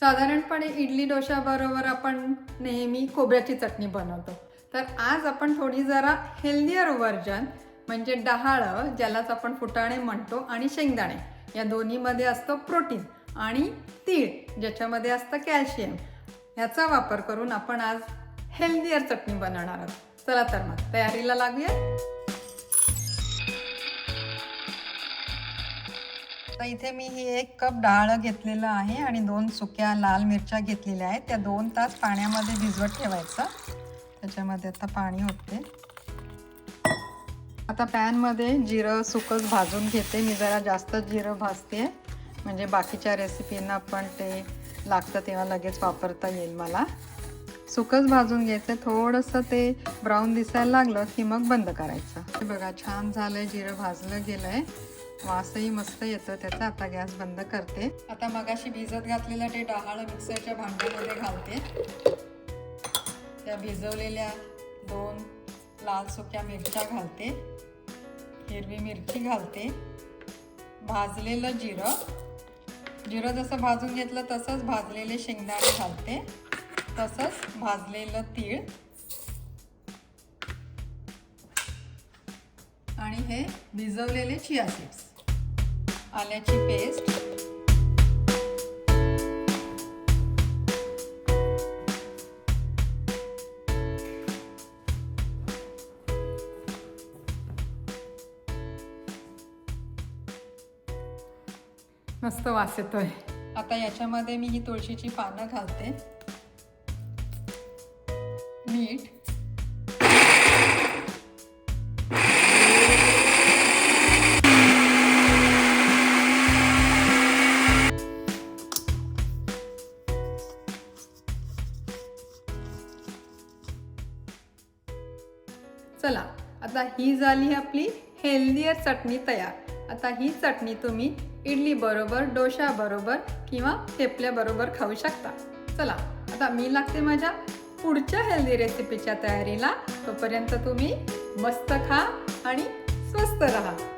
साधारणपणे इडली डोशाबरोबर आपण नेहमी खोबऱ्याची चटणी बनवतो. तर आज आपण थोडी जरा हेल्दियर व्हर्जन म्हणजे डहाळं ज्यालाच आपण फुटाणे म्हणतो आणि शेंगदाणे. या दोन्हीमध्ये असतं प्रोटीन आणि तीळ ज्याच्यामध्ये असतं कॅल्शियम ह्याचा वापर करून आपण आज हेल्दियर चटणी बनवणार आहोत. चला तर मग तयारीला लागूया? तर इथे मी ही एक कप डाळ घेतलेलं आहे आणि दोन सुक्या लाल मिरच्या घेतलेल्या आहेत. त्या दोन तास पाण्यामध्ये भिजवत ठेवायचं. त्याच्यामध्ये आता पाणी होते आता पॅनमध्ये जिरं सुकच भाजून घेते. मी जरा जास्त जिरं भाजते. म्हणजे बाकीच्या रेसिपींना पण ते लागतं तेव्हा लगेच वापरता येईल मला. सुकच भाजून घ्यायचं. थोडंसं ते ब्राऊन दिसायला लागलं की मग बंद करायचं. हे बघा छान झालं आहे जिरं भाजलं गेलं आहे वासही मस्त येतो त्याचा. आता गॅस बंद करते. आता मगाशी भिजत घातलेलं ते डहाळ मिक्सरच्या भांड्यामध्ये घालते. त्या भिजवलेल्या दोन लाल सुक्या मिरच्या घालते. हिरवी मिरची घालते. भाजलेलं जिरं. जिरं जसं भाजून घेतलं तसंच भाजलेले शेंगदाणे घालते. तसंच भाजलेलं तीळ. आणि हे भिजवलेले चिया सीड्स आल्याची पेस्ट मस्त वास येतोय. आता याच्यामध्ये मी ही तुळशीची पानं घालते. मीठ. चला आता ही झाली आपली हेल्दियर चटणी तयार. आता ही चटणी तुम्ही इडली बरोबर डोशा बरोबर किंवा थेपल्या बरोबर खाऊ शकता. चला आता मी लागते माझ्या पुढच्या हेल्दी रेसिपीच्या तयारीला. तोपर्यंत तुम्ही मस्त खा आणि स्वस्त राहा.